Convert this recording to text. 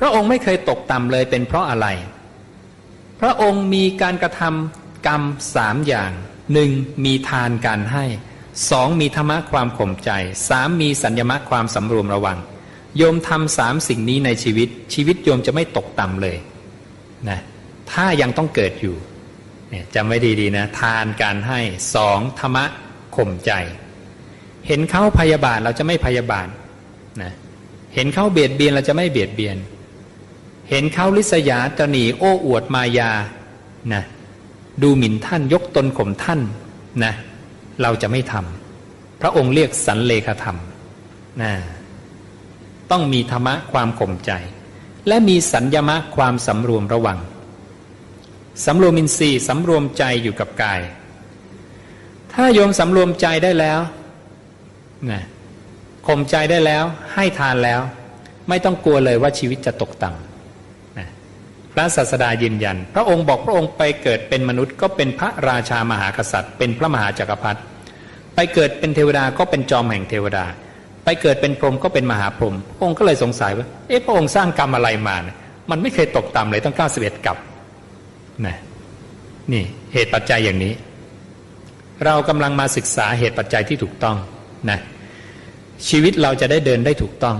พระองค์ไม่เคยตกต่ำเลยเป็นเพราะอะไร พระองค์มีการกระทำกรรมสามอย่างหนึ่งมีทานการให้สองมีธรรมะความข่มใจสามมีสัญญมะความสำรวมระวัง โยมทำสามสิ่งนี้ในชีวิต ชีวิตโยมจะไม่ตกต่ำเลยนะถ้ายังต้องเกิดอยู่เนี่ยจำไว้ดีๆนะ ทานการให้สองธรรมะข่มใจ เห็นเขาพยาบาทเราจะไม่พยาบาทนะเห็นเขาเบียดเบียนเราจะไม่เบียดเบียน เห็นเขาลิษยาตนีโอ้อวดมายานะดูหมิ่นท่านยกตนข่มท่านนะเราจะไม่ทำพระองค์เรียกสันเลขธรรมนะต้องมีธรรมะความข่มใจ และมีสัญญมะความสำรวมระวังสำรวมอินทรีย์สำรวมใจอยู่กับกาย ถ้าโยมสำรวมใจได้แล้วนะข่มใจได้แล้วให้ทานแล้ว ไม่ต้องกลัวเลยว่าชีวิตจะตกต่ำ พระศาสดายืนยัน พระองค์บอกพระองค์ไปเกิดเป็นมนุษย์ก็เป็นพระราชามหากษัตริย์ เป็นพระมหาจักรพรรดิไปเกิดเป็นเทวดาก็เป็นจอมแห่งเทวดา ไปเกิดเป็นพรหมก็เป็นมหาพรหมพระองค์ก็เลยสงสัยว่าเอ๊ะพระองค์สร้างกรรมอะไรมาเนี่ยมันไม่เคยตกต่ำเลยต้องกล้าเสวกับนะนี่เหตุปัจจัยอย่างนี้ เรากำลังมาศึกษาเหตุปัจจัยที่ถูกต้องนะชีวิตเราจะได้เดินได้ถูกต้อง